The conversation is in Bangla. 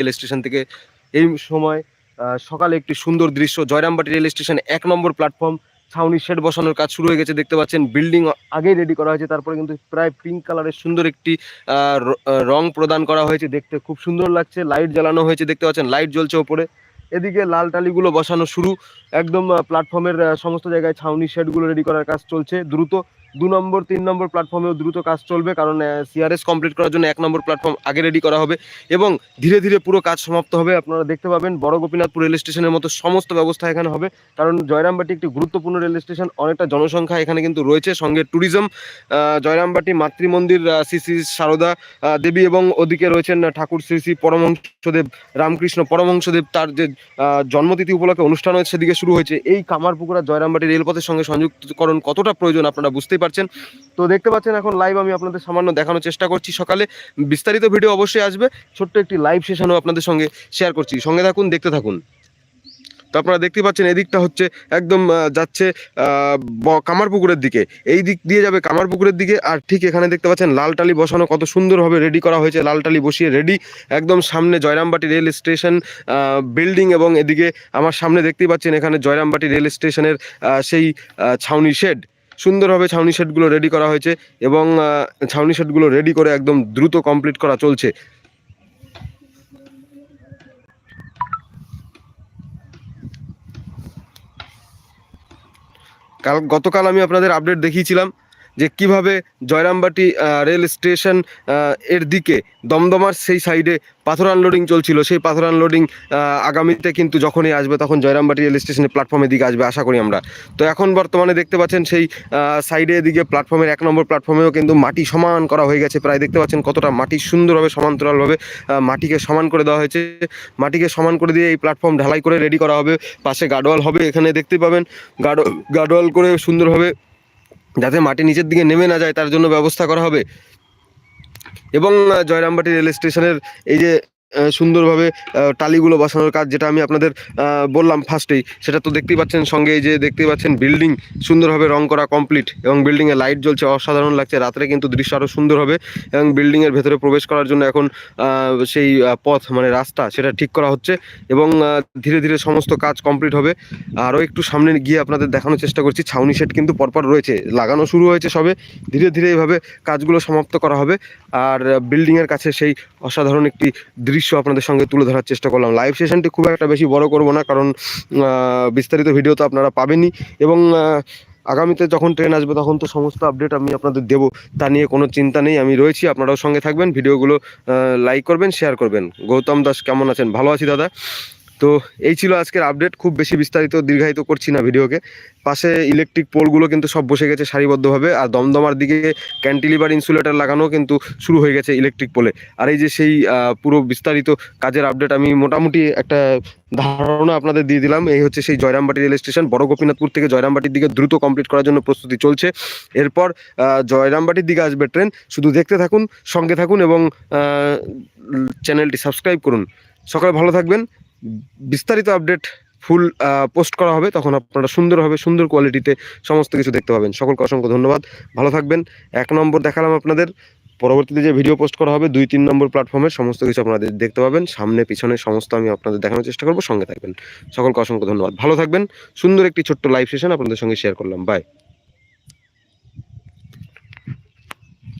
রেল স্টেশন থেকে। এই সময় সকালে একটি সুন্দর দৃশ্য, জয়রামবাটি রেল স্টেশন এক নম্বর প্ল্যাটফর্ম। ছাউনি শেড বসানোর কাজ শুরু হয়ে গেছে, দেখতে পাচ্ছেন। বিল্ডিং আগেই রেডি করা হয়েছে, তারপরে কিন্তু প্রায় পিঙ্ক কালারের সুন্দর একটি রং প্রদান করা হয়েছে, দেখতে খুব সুন্দর লাগছে। লাইট জ্বালানো হয়েছে, দেখতে পাচ্ছেন। লাইট জ্বলছে ওপরে। এদিকে লাল টালিগুলো বসানো শুরু। একদম প্ল্যাটফর্মের সমস্ত জায়গায় ছাউনি শেডগুলো রেডি করার কাজ চলছে। দ্রুত দু নম্বর, তিন নম্বর প্ল্যাটফর্মেও দ্রুত কাজ চলবে, কারণ সিআরএস কমপ্লিট করার জন্য এক নম্বর প্ল্যাটফর্ম আগে রেডি করা হবে এবং ধীরে ধীরে পুরো কাজ সমাপ্ত হবে। আপনারা দেখতে পাবেন, বড় গোপীনাথপুর রেল স্টেশনের মতো সমস্ত ব্যবস্থা এখানে হবে। কারণ, জয়রামবাটি একটি গুরুত্বপূর্ণ রেল স্টেশন, অনেকটা জনসংখ্যা এখানে কিন্তু রয়েছে। সঙ্গে ট্যুরিজম জয়রামবাটি, মাতৃমন্দির শ্রী শ্রী সারদা দেবী এবং ওদিকে রয়েছেন ঠাকুর শ্রী শ্রী পরমহংসদেব, রামকৃষ্ণ পরমহংসদেব। তার যে জন্মতিথি উপলক্ষে অনুষ্ঠান হয়েছে, সেদিকে শুরু হয়েছে। এই কামারপুকুরা জয়রামবাটি রেলপথের সঙ্গে সংযুক্তকরণ কতটা প্রয়োজন আপনারা বুঝতেই পারছেন। তো দেখতে পাচ্ছেন এখন লাইভ আমি আপনাদের সামান্য দেখানোর চেষ্টা করছি সকালে। বিস্তারিত ভিডিও অবশ্যই আসবে। ছোট্ট একটি লাইভ সেশনও আপনাদের সঙ্গে শেয়ার করছি। সঙ্গে থাকুন, দেখতে থাকুন। তো আপনারা দেখতে পাচ্ছেন, এদিকটা হচ্ছে একদম যাচ্ছে কামারপুকুরের দিকে। এই দিক দিয়ে যাবে কামারপুকুরের দিকে, আর ঠিক এখানে দেখতে পাচ্ছেন, লাল টালি বসানো কত সুন্দরভাবে রেডি করা হয়েছে। লাল টালি বসিয়ে রেডি একদম সামনে জয়রামবাটি রেল স্টেশন বিল্ডিং এবং এদিকে আমার সামনে দেখতেই পাচ্ছেন, এখানে জয়রামবাটি রেল স্টেশনের সেই ছাউনি শেড সুন্দরভাবে ছাউনি সেটগুলো রেডি করা হয়েছে এবং ছাউনি সেটগুলো রেডি করে একদম দ্রুত কমপ্লিট করা চলছে। কাল গতকাল আমি আপনাদের আপডেট দেখিয়েছিলাম। যে কীভাবে জয়রামবাটি রেল স্টেশনের দিকে দমদমার সেই সাইডে পাথর আনলোডিং চলছিল। সেই পাথর আনলোডিং আগামীতে কিন্তু যখনই আসবে তখন জয়রামবাটি রেল স্টেশনের প্ল্যাটফর্মের দিকে আসবে আশা করি আমরা। তো এখন বর্তমানে দেখতে পাচ্ছেন সেই সাইডে এদিকে প্ল্যাটফর্মের এক নম্বর প্ল্যাটফর্মেও কিন্তু মাটি সমান করা হয়ে গেছে। প্রায় দেখতে পাচ্ছেন কতটা মাটি সুন্দরভাবে, সমান্তরালভাবে মাটিকে সমান করে দেওয়া হয়েছে। মাটিকে সমান করে দিয়ে এই প্ল্যাটফর্ম ঢালাই করে রেডি করা হবে। পাশে গার্ডওয়াল হবে, এখানে দেখতে পাবেন। গার্ড, গার্ডওয়াল করে সুন্দরভাবে যাতে মাটি নিচের দিকে নেমে না যায়, তার জন্য ব্যবস্থা করা হবে। এবং জয়রামবাটি রেল স্টেশনের এই যে সুন্দরভাবে টালিগুলো বসানোর কাজ যেটা আমি আপনাদের বললাম ফার্স্টেই সেটা তো দেখতেই পাচ্ছেন, সঙ্গে যে দেখতেই পাচ্ছেন বিল্ডিং সুন্দরভাবে রং করা কমপ্লিট এবং বিল্ডিংয়ে লাইট জ্বলছে, অসাধারণ লাগছে। রাত্রে কিন্তু দৃশ্য আরও সুন্দর হবে এবং বিল্ডিংয়ের ভেতরে প্রবেশ করার জন্য এখন সেই পথ মানে রাস্তা সেটা ঠিক করা হচ্ছে এবং ধীরে ধীরে সমস্ত কাজ কমপ্লিট হবে। আরও একটু সামনে গিয়ে আপনাদের দেখানোর চেষ্টা করছি, ছাউনি সেট কিন্তু পরপর রয়েছে। লাগানো শুরু হয়েছে সবে। ধীরে ধীরে এইভাবে কাজগুলো সমাপ্ত করা হবে। আর বিল্ডিংয়ের কাছে সেই অসাধারণ একটি দৃশ্য আপনাদের সঙ্গে তুলে ধরার চেষ্টা করলাম। লাইভ সেশনটি খুব একটা বেশি বড় করব না, কারণ বিস্তারিত ভিডিও তো আপনারা পাবেনই। এবং আগামীতে যখন ট্রেন আসবে, তখন তো সমস্ত আপডেট আমি আপনাদের দেবো। তা নিয়ে কোনো চিন্তা নেই, আমি রয়েছি, আপনারাও সঙ্গে থাকবেন। ভিডিওগুলো লাইক করবেন শেয়ার করবেন। গৌতম দাস, কেমন আছেন? ভালো আছি দাদা? তো এই ছিল আজকের আপডেট খুব বেশি বিস্তারিত, দীর্ঘায়িত করছি না ভিডিওকে। পাশে ইলেকট্রিক পোলগুলো কিন্তু সব বসে গেছে সারিবদ্ধভাবে, আর দমদমার দিকে ক্যান্টিলিভার ইনসুলেটর লাগানো কিন্তু শুরু হয়ে গেছে ইলেকট্রিক পোলে। আর এই যে সেই পুরো বিস্তারিত কাজের আপডেট আমি মোটামুটি একটা ধারণা আপনাদের দিয়ে দিলাম। এই হচ্ছে সেই জয়রামবাটি রেল স্টেশন, বড় গোপীনাথপুর থেকে জয়রামবাটির দিকে দ্রুত কমপ্লিট করার জন্য প্রস্তুতি চলছে। এরপর জয়রামবাটির দিকে আসবে ট্রেন শুধু দেখতে থাকুন, সঙ্গে থাকুন এবং চ্যানেলটি সাবস্ক্রাইব করুন। সকালে ভালো থাকবেন। বিস্তারিত আপডেট ফুল পোস্ট করা হবে, তখন আপনারা সুন্দরভাবে সুন্দর কোয়ালিটিতে সমস্ত কিছু দেখতে পাবেন। সকলকে অসংখ্য ধন্যবাদ। ভালো থাকবেন। এক নম্বর দেখালাম আপনাদের। পরবর্তীতে যে ভিডিও পোস্ট করা হবে, দুই তিন নম্বর প্ল্যাটফর্মে সমস্ত কিছু আপনাদের দেখতে পাবেন। সামনে, পিছনে সমস্ত আমি আপনাদের দেখানোর চেষ্টা করব। সঙ্গে থাকবেন। সকলকে অসংখ্য ধন্যবাদ। ভালো থাকবেন। সুন্দর একটি ছোট্ট লাইভ সেশন আপনাদের সঙ্গে শেয়ার করলাম। বাই